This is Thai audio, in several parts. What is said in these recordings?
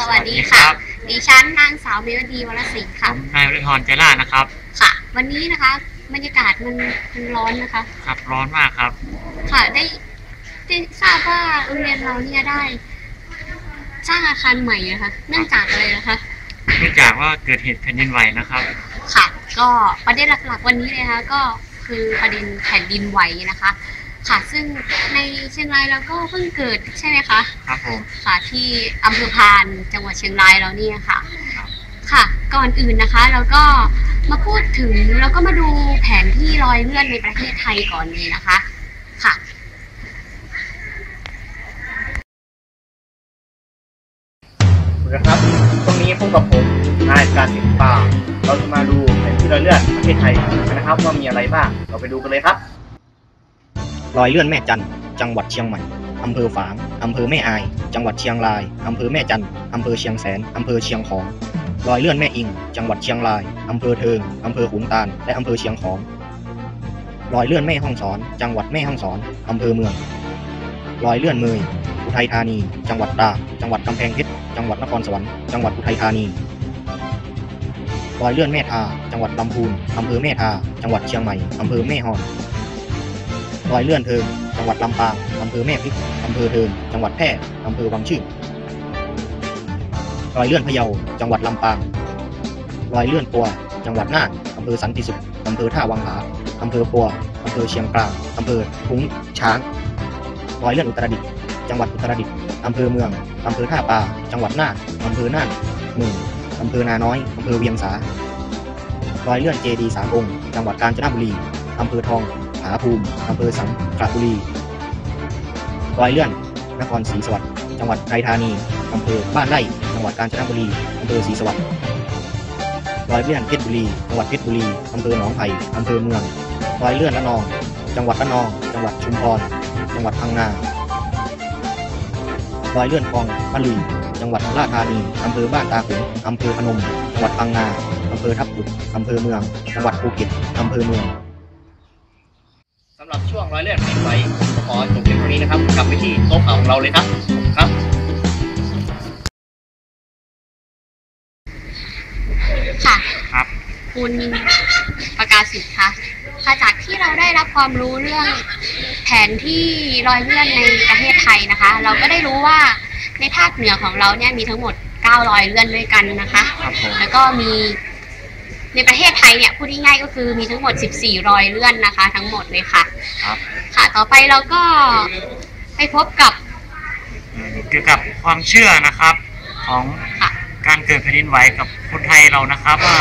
สวัสดีค่ะ ดิฉันนางสาวเมวดีวรศิลป์ผค่ะ มนายวิทรใจล่านะครับ ค่ะ วันนี้นะคะบรรยากาศมันมันร้อนนะคะ ครับร้อนมากครับ ค่ะได้ได้ทราบว่าโรงเรียนเราเนี่ยได้ สร้างอาคารใหม่นะคะ เนื่องจากอะไรนะคะ เนื่องจากว่าเกิดเหตุแผ่นดินไหวนะครับ ค่ะ ก็ประเด็นหลักๆวันนี้เลยนะคะก็คือประเด็นแผ่นดินไหวนะคะ ค่ะ ซึ่งในเชียงรายเราก็เพิ่งเกิดใช่ไหมคะ ครับผม ค่ะที่อำเภอพานจังหวัดเชียงรายเราเนี่ยค่ะครับค่ะ ก่อนอื่นนะคะเราก็มาพูดถึงแล้วก็มาดูแผนที่รอยเลื่อนในประเทศไทยก่อนเลยนะคะ ค่ะสวัสดีครับ ตรงนี้พบกับผมนายการศิลปาเราจะมาดูแผนที่รอยเลื่อนประเทศไทยกันนะครับว่ามีอะไรบ้าง เราไปดูกันเลยครับ รอยเลื่อนแม่จันจังหวัดเชียงใหม่อำเภอฝางอำเภอแม่อาย จังหวัดเชียงรายอำเภอแม่จันอำเภอเชียงแสนอำเภอเชียงของ รอยเลื่อนแม่อิง จังหวัดเชียงรายอำเภอเทิงอำเภอขุนตาลและอำเภอเชียงของ รอยเลื่อนแม่ห้องสอน จังหวัดแม่ห้องสอนอำเภอเมือง รอยเลื่อนเมยอุทัยธานี จังหวัดตากจังหวัดกำแพงเพชรจังหวัดนครสวรรค์จังหวัดอุทัยธานีรอยเลื่อนแม่ทา จังหวัดลำพูนอำเภอแม่ทา จังหวัดเชียงใหม่อำเภอแม่ฮอน รอยเลื่อนเทิง จังหวัดลำปางอำเภอแม่พริกอำเภอเทิง จังหวัดแพร่อำเภอวังชื่อรอยเลื่อนพะเยา จังหวัดลำปางรอยเลื่อนปัว จังหวัดน่านอำเภอสันติสุขอำเภอท่าวังผาอำเภอปัวอำเภอเชียงกลางอำเภอทุ้งช้างรอยเลื่อนอุตรดิตถ์ จังหวัดอุตรดิตถ์อำเภอเมืองอำเภอท่าปาจังหวัดน่านอำเภอน่านหนึ่งอำเภอนาน้อยอำเภอเวียงสารอยเลื่อนเจดีสามองค์ จังหวัดกาญจนบุรีอำเภอทองาภูมิอำเภอสังขละบุรีรอยเลื่อน นครศรีสวัสดิ์ จังหวัดไทยธานีอำเภอบ้านไร่ จังหวัดกาญจนบุรีอำเภอศรีสวัสดิ์รอยเลื่อนเพชรบุรี จังหวัดเพชรบุรีอำเภอหนองไผ่อำเภอเมืองรอยเลื่อนระนอง จังหวัดระนอง จังหวัดชุมพร จังหวัดพังงารอยเลื่อนคลองมะลุย จังหวัดราชธานีอำเภอบ้านตาขุนอำเภอพนม จังหวัดพังงาอำเภอทับปุดอำเภอเมือง จังหวัดภูเก็ตอำเภอเมือง สำหรับช่วงรอยเลื่อนแผ่นดินไหวก็ขอจบเพียงเท่านี้นะครับ กลับไปที่โต๊ะข่าวของเราเลยครับขอบคุณครับค่ะครับ คุณประกาศสิทธิ์คะค่ะจากที่เราได้รับความรู้เรื่องแผนที่รอยเลื่อนในประเทศไทยนะคะ เราก็ได้รู้ว่าในภาคเหนือของเราเนี่ยมีทั้งหมด9รอยเลื่อนด้วยกันนะคะครับผมแล้วก็มี ในประเทศไทยเนี่ยพูดง่ายๆก็คือมีทั้งหมด 14 รอยเลื่อนนะคะ ทั้งหมดเลยค่ะ ครับค่ะต่อไปเราก็ไปพบกับเอ่อเกี่ยวกับความเชื่อนะครับของค่ะ การเกิดแผ่นดินไหวกับคนไทยเรานะครับ ว่า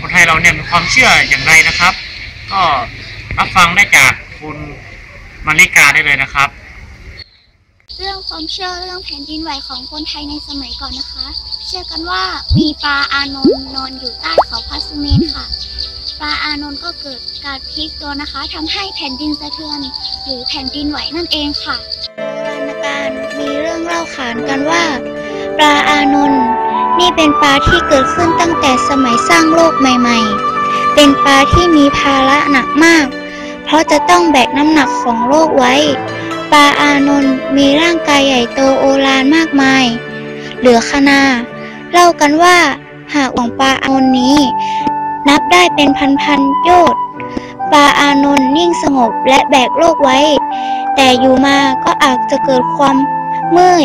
คนไทยเราเนี่ยมีความเชื่ออย่างไรนะครับ ก็รับฟังได้จากคุณมาริกาได้เลยนะครับ เรื่องความเชื่อเรื่องแผ่นดินไหวของคนไทยในสมัยก่อนนะคะ เชื่อกันว่ามีปลาอานนท์นอนอยู่ใต้เขาพัสเมนค่ะ ปลาอานนท์ก็เกิดการพลิกตัวนะคะทำให้แผ่นดินสะเทือน หรือแผ่นดินไหวนั่นเองค่ะโบราณการมีเรื่องเล่าขานกันว่า ปลาอานนท์นี่เป็นปลาที่เกิดขึ้นตั้งแต่สมัยสร้างโลกใหม่ ๆ เป็นปลาที่มีภาระหนักมาก เพราะจะต้องแบกน้ำหนักของโลกไว้ ปลาอานนท์มีร่างกายใหญ่โตโอฬารมากมาย เหลือขนาเล่ากันว่า หากของปลาอานนท์นี้ นับได้เป็นพันๆโยชน์ปลาอานนท์นิ่งสงบและแบกโลกไว้ แต่อยู่มาก็อาจจะเกิดความเมื่อย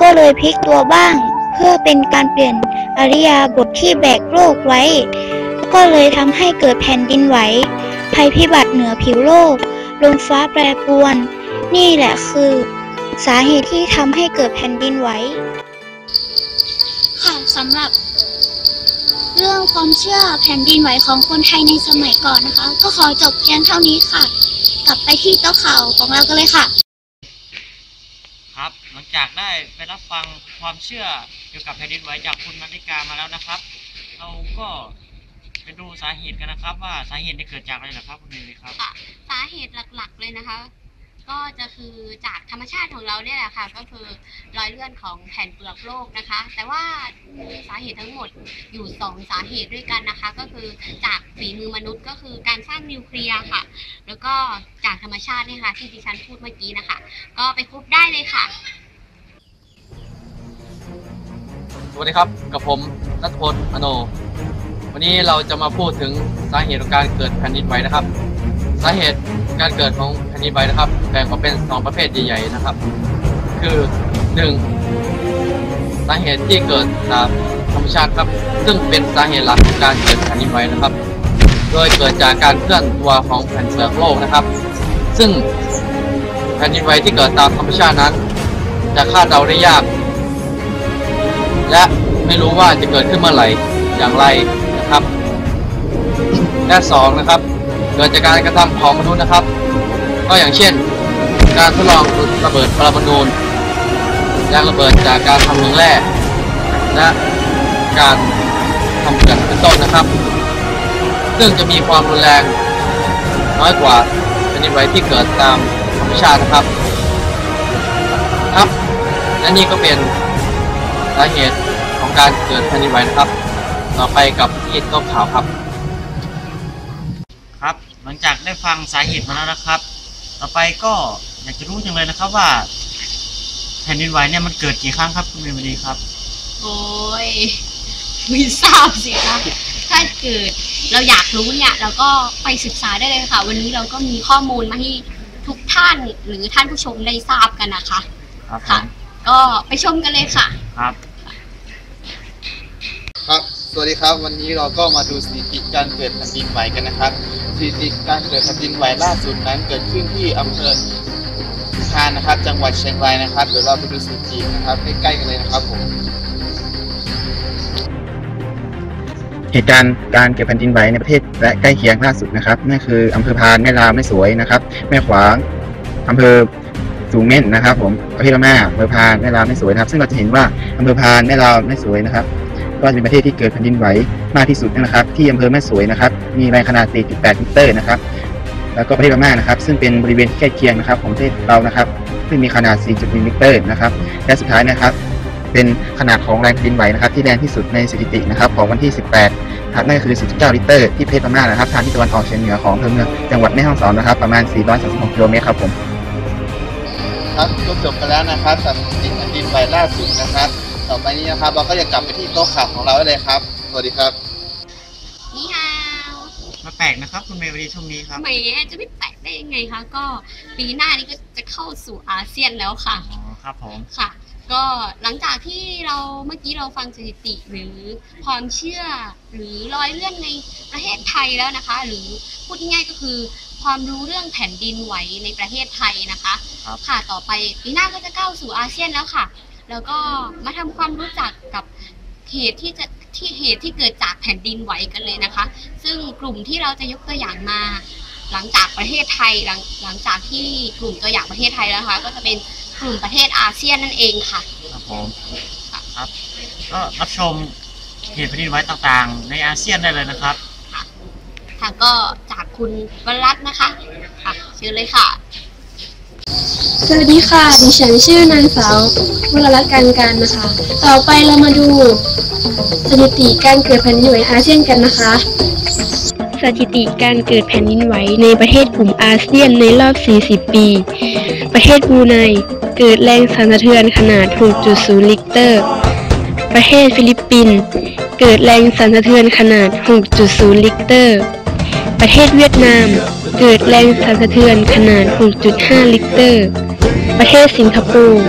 ก็เลยพลิกตัวบ้าง เพื่อเป็นการเปลี่ยนอริยาบทที่แบกโลกไว้ ก็เลยทำให้เกิดแผ่นดินไหวภัยพิบัติเหนือผิวโลกลมฟ้าแปรปรวน นี่แหละคือ สาเหตุที่ทำให้เกิดแผ่นดินไหว ค่ะสำหรับเรื่องความเชื่อแผ่นดินไหวของคนไทยในสมัยก่อนนะคะ ก็ขอจบเพียงเท่านี้ค่ะ กลับไปที่โต๊ะข่าวของเรากันเลยค่ะ ครับ หลังจากได้ไปรับฟังความเชื่อเกี่ยวกับแผ่นดินไหวจากคุณมาริกามาแล้วนะครับ เราก็ไปดูสาเหตุกันนะครับ ว่าสาเหตุที่เกิดจากอะไรเหรอครับคุณนิลครับค่ะสาเหตุหลักๆเลยนะคะ ก็จะคือจากธรรมชาติของเราเนี่ยแหละค่ะ ก็คือรอยเลื่อนของแผ่นเปลือกโลกนะคะ แต่ว่ามีสาเหตุทั้งหมดอยู่สองสาเหตุด้วยกันนะคะ ก็คือจากฝีมือมนุษย์ก็คือการสร้างนิวเคลียร์ค่ะ แล้วก็จากธรรมชาติเนี่ยค่ะ ที่ดิฉันพูดเมื่อกี้นะคะ ก็ไปพบได้เลยค่ะ สวัสดีครับ กับผมนัทพลอโน วันนี้เราจะมาพูดถึงสาเหตุของการเกิดแผ่นดินไหวนะครับ สาเหตุการเกิดของแผ่นดินไหวนะครับ แบ่งออกเป็นสองประเภทใหญ่ๆนะครับ คือหนึ่งสาเหตุที่เกิดจากธรรมชาติครับ ซึ่งเป็นสาเหตุหลักของการเกิดแผ่นดินไหวนะครับ โดยเกิดจากการเคลื่อนตัวของแผ่นเปลือกโลกนะครับ ซึ่งแผ่นดินไหวที่เกิดตามธรรมชาตินั้น จะคาดเดาได้ยาก และไม่รู้ว่าจะเกิดขึ้นเมื่อไหร่อย่างไรนะครับและสองนะครับ เกิดจากการกระทำของมนุษย์นะครับ ก็อย่างเช่น การทดลองระเบิดปรมาณูแรงระเบิดจากการทำเมืองแร่และการทำเขื่อนเป็นต้นนะครับ ซึ่งจะมีความรุนแรงน้อยกว่าแผ่นดินไหวที่เกิดตามธรรมชาตินะครับ ครับ และนี่ก็เป็นสาเหตุของการเกิดแผ่นดินไหวนะครับ ต่อไปกับที่โต้นข่าวครับ ลังจากได้ฟังสาเหตุมาแล้วนะครับ ต่อไปก็อยากจะรู้จังเลยนะครับว่า แผ่นดินไหวเนี่ยมันเกิดกี่ครั้งครับคุณเมย์ดีครับ โอ้ยไม่ทราบสิคะถ้าเกิดเราอยากรู้เนี่ย เราก็ไปศึกษาได้เลยค่ะ วันนี้เราก็มีข้อมูลมาให้ทุกท่านหรือท่านผู้ชมได้ทราบกันนะคะ ครับผค่ะมก็ไปชมกันเลยค่ะ ครับครับส วัสดีครับ วันนี้เราก็มาดูสถิติการเกิดแผ่นดินไหวกันนะครับสถิติการเกิดแผ่นดินไหวล่าสุดนั้นเกิดขึ้นที่อำเภอพานนะครับ จังหวัดเชียงรายนะครับเดี๋ยวเราไปดูสถิตินะครับใกล้ๆกันเลยนะครับผมเหตุการณ์การเกิดแผ่นดินไหวในประเทศและใกล้เคียงล่าสุดนะครับนั่นคืออำเภอพานแม่ลาวแม่สวยนะครับ แม่ขวางอำเภอสูงเม่นนะครับ ผมประเทศพม่าอำเภอพานแม่ลาวแม่สวยนะครับ ซึ่งเราจะเห็นว่าอำเภอพานแม่ลาวแม่สวยนะครับ ก็จะเป็นประเทศที่เกิดแผ่นดินไหวมากที่สุดนะครับ ที่อำเภอแม่สวยนะครับ มีแรงขนาด 4.8ลิเตรนะครับ แล้วก็ประเทศพม่านะครับ ซึ่งเป็นบริเวณที่ใกล้เคียงนะครับ ของประเทศเรานะครับ ซึ่งมีขนาด 4.1ลิเตรนะครับ และสุดท้ายนะครับ เป็นขนาดของแรงแผ่นดินไหวนะครับ ที่แรงที่สุดในสถิตินะครับ ของวันที่ 18ครับนั่นก็คือ49ลิตรที่ประเทศพม่านะครับ ทางที่ตะวันออกเฉียงเหนือของอำเภอเมืองจังหวัดแม่ฮ่องสอนนะครับ ประมาณ 436กิโลเมตรครับผม ครับก็จบไปแล้วนะครับสำหรับสถิติแผ่นดินไหวล่าสุดนะครับ ต่อไปนี้นะครับ เราก็จะกลับไปที่โต๊ะข่าวของเราได้เลยครับ สวัสดีครับ นี่ฮาวมาแปลกนะครับ คุณเมย์ดีช่วงนี้ครับแหมจะไม่แปลกได้ยังไงคะก็ปีหน้านี้ก็จะเข้าสู่อาเซียนแล้วค่ะ อ๋อครับผมค่ะ ก็หลังจากที่เราเมื่อกี้เราฟังสถิติหรือความเชื่อ หรือรอยเลื่อนในประเทศไทยแล้วนะคะ หรือพูดง่ายๆก็คือ ความรู้เรื่องแผ่นดินไหวในประเทศไทยนะคะ ครับ ค่ะต่อไปปีหน้าก็จะก้าวสู่อาเซียนแล้วค่ะ แล้วก็มาทำความรู้จักกับเหตุที่จะที่เหตุที่เกิดจากแผ่นดินไหวกันเลยนะคะ ซึ่งกลุ่มที่เราจะยกตัวอย่างมา หลังจากประเทศไทยหลังหลังจากที่กลุ่มตัวอย่างประเทศไทยแล้วนะคะ ก็จะเป็นกลุ่มประเทศอาเซียนนั่นเองค่ะครับผมครับก็รับชมเหตุแผ่นดินไหวต่างๆ ในอาเซียนได้เลยนะครับค่ะก็จากคุณวรัตน์นะคะค่ะเชิญเลยค่ะ สวัสดีค่ะ ดิฉันชื่อนางสาววรรัตน์การการนะคะ ต่อไปเรามาดู สถิติการเกิดแผ่นดินไหวอาเซียนกันนะคะ สถิติการเกิดแผ่นดินไหวในประเทศกลุ่มอาเซียนในรอบ 40 ปี ประเทศบรูไนเกิดแรงสั่นสะเทือนขนาด 6.0 ลิกเตอร์ ประเทศฟิลิปปินส์เกิดแรงสั่นสะเทือนขนาด 6.0 ลิกเตอร์ ประเทศเวียดนาม เกิดแรงสั่นสะเทือนขนาด 6.5 ลิกเตอร์ ประเทศสิงคโปร์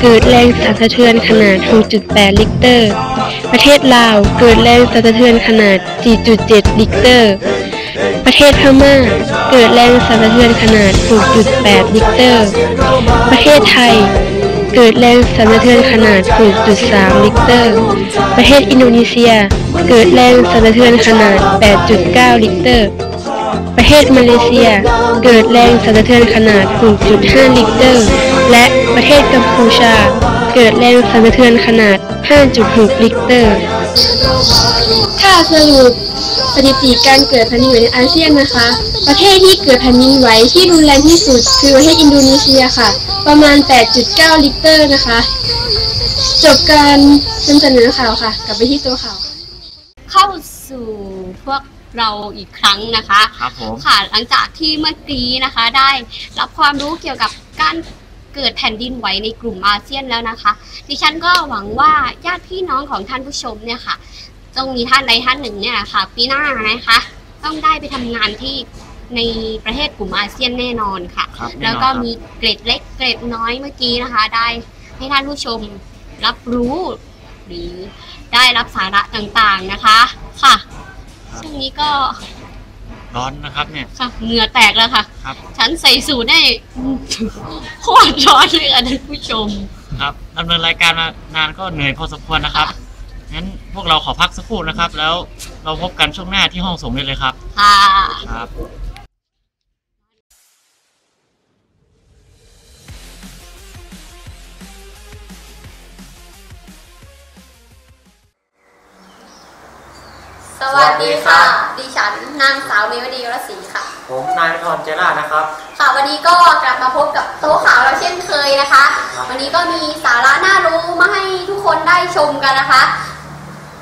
เกิดแรงสั่นสะเทือนขนาด 6.8 ลิกเตอร์ ประเทศลาวเกิดแรงสั่นสะเทือนขนาด 4.7 ลิกเตอร์ ประเทศพม่าเกิดแรงสั่นสะเทือนขนาด 6.8 ลิกเตอร์ ประเทศไทยเกิดแรงสั่นสะเทือนขนาด 6.3 ลิกเตอร์ ประเทศอินโดนีเซีย เกิดแรงสั่นสะเทือนขนาด 8.9 ลิกเตอร์ ประเทศมาเลเซีย เกิดแรงสั่นสะเทือนขนาด6.5ลิกเตอร์ และประเทศกัมพูชา เกิดแรงสั่นสะเทือนขนาด 5.6 ลิกเตอร์ค่ะสรุปสถิติการเกิดแผ่นดินไหวในอาเซียนนะคะ ประเทศที่เกิดแผ่นดินไหวที่รุนแรงที่สุด คือประเทศอินโดนีเซียค่ะ ประมาณ 8.9 ลิกเตอร์นะคะ จบการนำเสนอข่าวค่ะ กลับไปที่ตัวข่าว เข้าสู่พวก เราอีกครั้งนะคะครับผมค่ะหลังจากที่เมื่อกี้นะคะ ได้รับความรู้เกี่ยวกับการเกิดแผ่นดินไหวในกลุ่มอาเซียนแล้วนะคะ ดิฉันก็หวังว่าญาติพี่น้องของท่านผู้ชมเนี่ยค่ะต้องมีท่านใดท่านหนึ่งเนี่ยค่ะปีหน้านะคะ ต้องได้ไปทำงานที่ในประเทศกลุ่มอาเซียนแน่นอนค่ะครับน่นอนแล้วก็ครับมีเกร็ดเล็กเกร็ดน้อยเมื่อกี้นะคะ ได้ให้ท่านผู้ชมรับรู้ หรือได้รับสาระต่างๆนะคะ ค่ะ ช่วงนี้ก็ร้อนนะครับเนี่ย ค่ะเหงื่อแตกแล้วค่ะ ครับ ฉันใส่สูทได้ โคตรร้อนเลยอะท่านผู้ชม ครับดำเนินรายการมานานก็เหนื่อยพอสมควรนะครับ งั้นพวกเราขอพักสักครู่นะครับ แล้วเราพบกันช่วงหน้าที่ห้องส่งได้เลยครับ ค่ะ ครับ สวัสดีค่ะ ดิฉันนางสาวเมวดีรศรีค่ะ ผมนายทรเจล่านะครับ ค่ะ วันนี้ก็กลับมาพบกับโต๊ะข่าวเราเช่นเคยนะคะครับวันนี้ก็มีสาระน่ารู้มาให้ทุกคนได้ชมกันนะคะ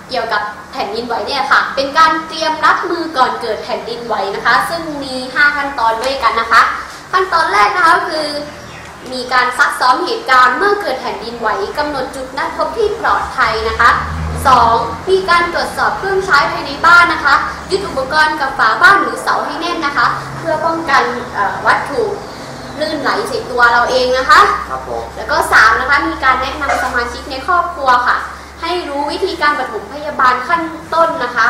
เกี่ยวกับแผ่นดินไหวเนี่ยค่ะ เป็นการเตรียมรับมือก่อนเกิดแผ่นดินไหวนะคะ ซึ่งมี 5 ขั้นตอนด้วยกันนะคะ ขั้นตอนแรกนะคะก็คือมีการซักซ้อมเหตุการณ์เมื่อเกิดแผ่นดินไหวกำหนดจุดนัดพบที่ปลอดภัยนะคะ 2. มีการตรวจสอบเครื่องใช้ภายในบ้านนะคะ ยึดอุปกรณ์กับฝาบ้านหรือเสาให้แน่นนะคะ เพื่อป้องกันเอ่อวัตถุลื่นไหลใส่ตัวเราเองนะคะครับผมแล้วก็ 3 นะคะ มีการแนะนำสมาชิกในครอบครัวค่ะ ให้รู้วิธีการปฐมพยาบาลขั้นต้นนะคะ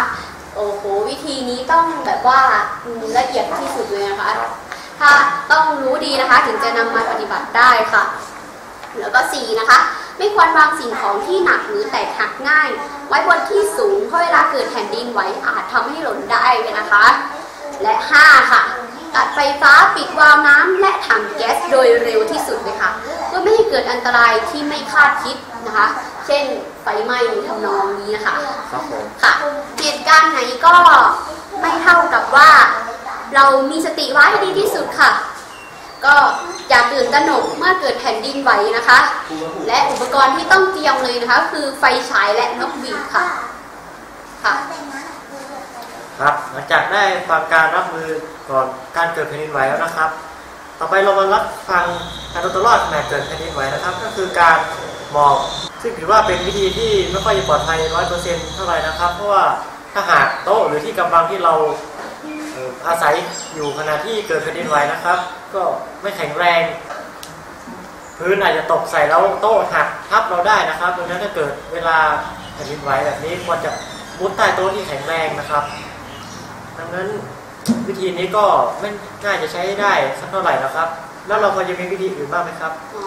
โอ้โห วิธีนี้ต้องแบบว่าอืมละเอียดที่สุดเลยนะคะถ้าต้องรู้ดีนะคะถึงจะนำมาปฏิบัติได้ค่ะ แล้วก็ 4 นะคะ ไม่ควรวางสิ่งของที่หนักหรือแตกหักง่าย ไว้บนที่สูง เพราะเวลาเกิดแผ่นดินไหวอาจทำให้หล่นได้นะคะ และ 5 ค่ะตัดไฟฟ้าปิดวาล์วน้ำและถังแก๊สโดยเร็วที่สุดเลยค่ะเพื่อไม่ให้เกิดอันตรายที่ไม่คาดคิดนะคะ เช่นไฟไหม้ทำนองนี้นะคะครับผมค่ะเหตุการณ์ไหนก็ไม่เท่ากับว่า เรามีสติไว้ให้ดีที่สุดค่ะ ก็อย่าตื่นตระหนกเมื่อเกิดแผ่นดินไหวนะคะ และอุปกรณ์ที่ต้องเตรียมเลยนะคะ คือไฟฉายและนกหวีดค่ะค่ะครับหลังจากได้ฟังการรับมือก่อนการเกิดแผ่นดินไหวแล้วนะครับ ต่อไปเรามารับฟังการเอาตัวรอดขณะเกิดแผ่นดินไหวนะครับ ก็คือการหมอบซึ่งถือว่าเป็นวิธีที่ไม่ค่อยปลอดภัยร้อยเปอร์เซ็นต์เท่าไหร่นะครับ เพราะว่าถ้าหากโต๊ะหรือที่กำบังที่เราอาศัยอยู่ขณะที่เกิดแผ่นดินไหวนะครับ ก็ ไม่แข็งแรง พื้นอาจจะตกใส่แล้วโต๊ะหักทับเราได้นะครับดังนั้นถ้าเกิดเวลาแผ่นดินไหวแบบนี้ควรจะมุดใต้โต๊ะที่แข็งแรงนะครับ ดังนั้นวิธีนี้ก็ไม่น่าจะใช้ได้สักเท่าไหร่แล้วครับ แล้วเราพอจะมีวิธีอื่นบ้างไหมครับ อ๋อ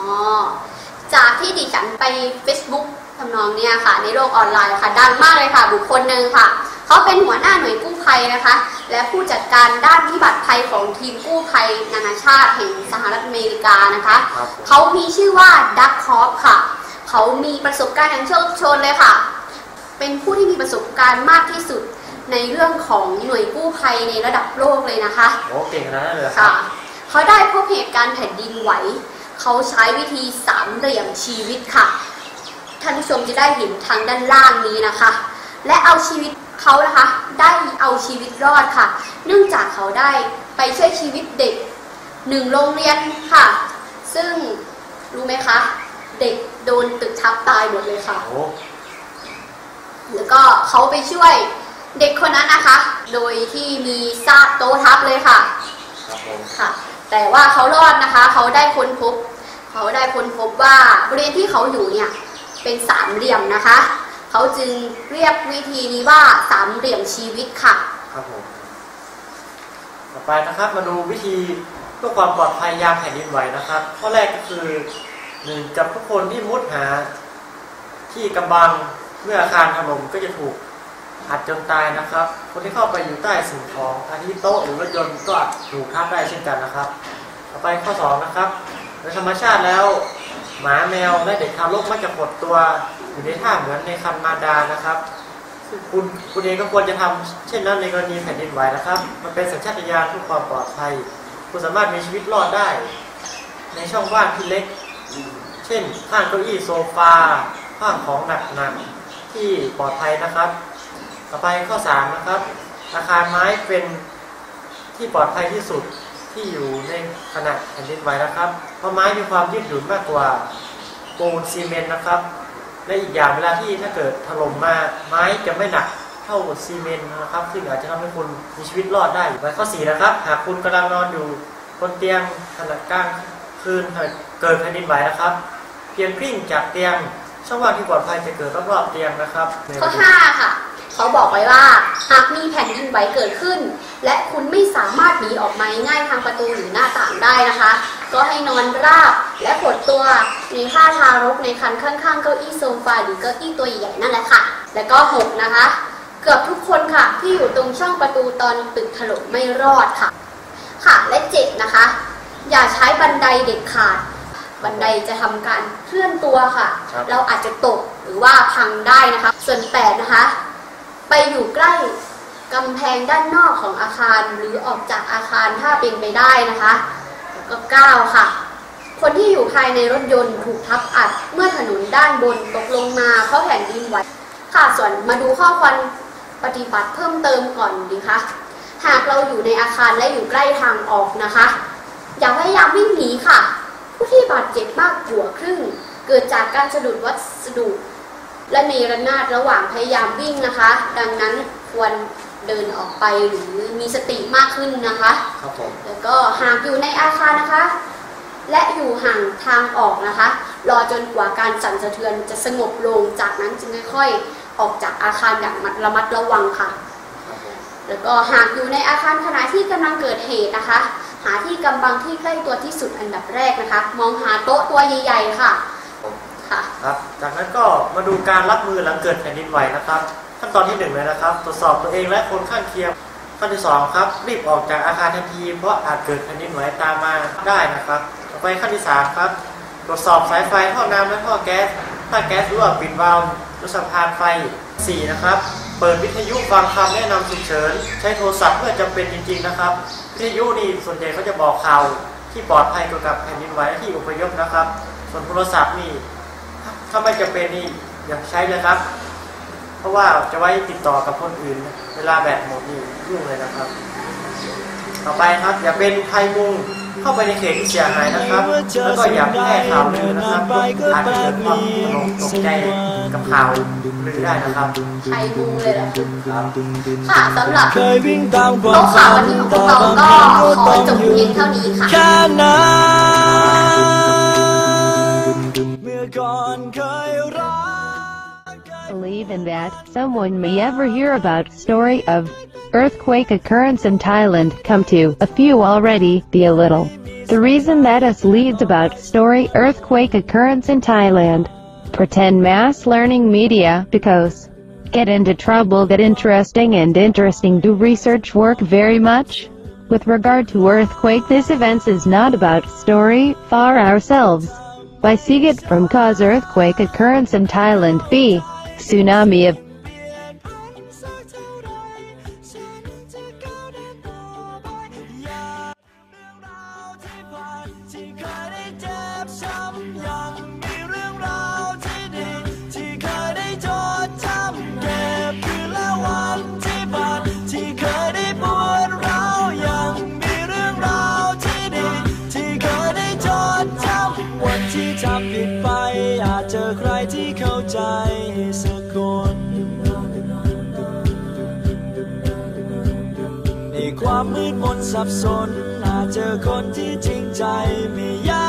จากที่ดิฉันไป Facebook ทำนองเนี่ยค่ะ ในโลกออนไลน์ค่ะ ดังมากเลยค่ะ บุคคลหนึ่งค่ะ เขาเป็นหัวหน้าหน่วยกู้ภัยนะคะ และผู้จัดการด้านพิบัติภัยของทีมกู้ภัยนานาชาติแห่งสหรัฐอเมริกานะคะครับผมเขามีชื่อว่าดักคอฟค่ะ เขามีประสบการณ์อย่างโชคโชนเลยค่ะ เป็นผู้ที่มีประสบการณ์มากที่สุดในเรื่องของหน่วยกู้ภัยในระดับโลกเลยนะคะ โอ้เก่งขนาดนั้นเลยเหรอคค่ะรับเขาได้พบเหตุการณ์แผ่นดินไหว เขาใช้วิธีสามเหลี่ยมชีวิตค่ะ ท่านผู้ชมจะได้เห็นทางด้านล่างนี้นะคะ และเอาชีวิตเขานะคะ ได้เอาชีวิตรอดค่ะ เนื่องจากเขาได้ไปช่วยชีวิตเด็กหนึ่งโรงเรียนค่ะ ซึ่งรู้ไหมคะ เด็กโดนตึกทับตายหมดเลยค่ะโอ้แล้วก็เขาไปช่วยเด็กคนนั้นนะคะ โดยที่มีซากโต๊ะทับเลยค่ะครับผมค่ะ แต่ว่าเขารอดนะคะ เขาได้ค้นพบ เขาได้ค้นพบว่าบริเวณที่เขาอยู่เนี่ย เป็นสามเหลี่ยมนะคะ เขาจึงเรียกวิธีนี้ว่าสามเหลี่ยมชีวิตค่ะ ครับผมต่อไปนะครับมาดูวิธีเพื่อความปลอดภัยยามแผ่นดินไหวนะครับ ข้อแรกก็คือหนึ่งจับทุกคนที่มุดหา ที่กำบังเมื่ออาคารถล่มก็จะถูกอัดจนตายนะครับ คนที่เข้าไปอยู่ใต้สิ่งของอาทิโต๊ะหรือรถยนต์ก็อาจถูกทับได้เช่นกันนะครับ ต่อไปข้อสองนะครับโดยธรรมชาติแล้ว หมาแมวและเด็กทารกมักจะหดตัวอยู่ในท่าเหมือนในคันมารดานะครับคุณคุณเองก็ควรจะทำเช่นนั้นในกรณีแผ่นดินไหวนะครับ มันเป็นสัญชาตญาณเพื่อความปลอดภัย คุณสามารถมีชีวิตรอดได้ ในช่องว่างที่เล็ก เช่นข้างเก้าอี้โซฟาข้างของหนักๆที่ปลอดภัยนะครับ ต่อไปข้อสามนะครับ อาคารไม้เป็นที่ปลอดภัยที่สุด ที่อยู่ในขณะแผ่นดินไหวนะครับ เพราะไม้มีความยืดหยุ่นมากกว่าปูนซีเมนต์นะครับ และอีกอย่างเวลาที่ถ้าเกิดถล่มมาไม้จะไม่หนักเท่าซีเมนต์นะครับ ซึ่งอาจจะทำให้คุณมีชีวิตรอดได้ไว้ข้อสี่นะครับ หากคุณกำลังนอนอยู่บนเตียงขณะกลางคืนเกิดแผ่นดินไหวนะครับ เพียงกลิ้งจากเตียงช่องว่างที่ปลอดภัยจะเกิดรอบๆเตียงนะครับข้อ5ค่ะ เขาบอกไว้ว่าหากมีแผ่นดินไหวเกิดขึ้น และคุณไม่สามารถหนีออกมาง่ายๆทางประตูหรือหน้าต่างได้นะคะ ก็ให้นอนราบและกดตัวในท่าทารกในคันข้างๆเก้าอี้โซฟาหรือเก้าอี้ตัวใหญ่ๆนั่นแหละค่ะ แล้วก็6นะคะ เกือบทุกคนค่ะ ที่อยู่ตรงช่องประตูตอนตึกถล่มไม่รอดค่ะ ค่ะและเจ็ดนะคะ อย่าใช้บันไดเด็ดขาดบันไดจะทำการเคลื่อนตัวค่ะครับเราอาจจะตกหรือว่าพังได้นะคะ ส่วนแปดนะคะ ไปอยู่ใกล้กำแพงด้านนอกของอาคารหรือออกจากอาคารถ้าเป็นไปได้นะคะแล้วก็เก้าค่ะ คนที่อยู่ภายในรถยนต์ถูกทับอัดเมื่อถนนด้านบนตกลงมาเพราะแผ่นดินไหวค่ะส่วนมาดูข้อควรปฏิบัติเพิ่มเติมก่อนดีคะหากเราอยู่ในอาคารและอยู่ใกล้ทางออกนะคะ อย่าพยายามวิ่งหนีค่ะ ผู้ที่บาดเจ็บมากกว่าครึ่ง เกิดจากการสะดุดวัสดุ และในระนาดระหว่างพยายามวิ่งนะคะ ดังนั้นควรเดินออกไปหรือมีสติมากขึ้นนะคะครับผมแล้วก็หากอยู่ในอาคารนะคะ และอยู่ห่างทางออกนะคะ รอจนกว่าการสั่นสะเทือนจะสงบลงจากนั้นจึงค่อยๆออกจากอาคารอย่างระมัดระวังค่ะครับผมแล้วก็หากอยู่ในอาคารขณะที่กำลังเกิดเหตุนะคะ หาที่กำบังที่ใกล้ตัวที่สุดอันดับแรกนะคะ มองหาโต๊ะตัวใหญ่ ๆ ค่ะ ค่ะครับจากนั้นก็มาดูการรับมือหลังเกิดแผ่นดินไหวนะครับ ขั้นตอนที่หนึ่งเลยนะครับ ตรวจสอบตัวเองและคนข้างเคียงขั้นที่สองครับรีบออกจากอาคารทันที เพราะอาจเกิดแผ่นดินไหวตามมาได้นะครับ ต่อไปขั้นที่สามครับตรวจสอบสายไฟท่อน้ำและท่อแก๊ส ถ้าแก๊สรั่วปิดวาล์วหรือสะพานไฟสี่นะครับ เปิดวิทยุฟังคำแนะนำฉุกเฉิน ใช้โทรศัพท์เมื่อจำเป็นจริงๆนะครับ วิทยุนี่ส่วนใหญ่เขาจะบอกข่าวที่ปลอดภัยเกี่ยวกับแผ่นดินไหวและที่อพยพนะครับ ส่วนโทรศัพท์นี่ ถ้าไม่จำเป็นนี่อย่าใช้เลยครับ เพราะว่าจะไว้ติดต่อกับคนอื่น เวลาแบตหมดนี่ยุ่งเลยนะครับ ต่อไปครับ อย่าเป็นไทยมุงเข้าไปในเขตที่เสียหายนะครับ แล้วก็อย่าแพร่ข่าวลือนะครับอาจจะเกิดความตลกตกใจกับข่าวลือได้นะครับใครมุงเลยเหรอครับค่ะสำหรับเคยวิ่งตามควาโต๊ะมข่าฝัวนวันนี้ของพแต่วกเราบางก็ครั้งก็ขอต้องจบอยู่เพียงเท่านี้ค่ะแค่นั้นเมื่อก่อนเคยรัก in that someone may ever hear about story of earthquake occurrence in Thailand come to a few already be a little. The reason that us leads about story earthquake occurrence in Thailand. Pretend mass learning media because get into trouble that interesting and interesting do research work very much. With regard to earthquake this events is not about story far ourselves. By it from cause earthquake occurrence in Thailand b tsunami of มมืดมนสับสนอาจเจอคนที่จริงใจไม่ยาก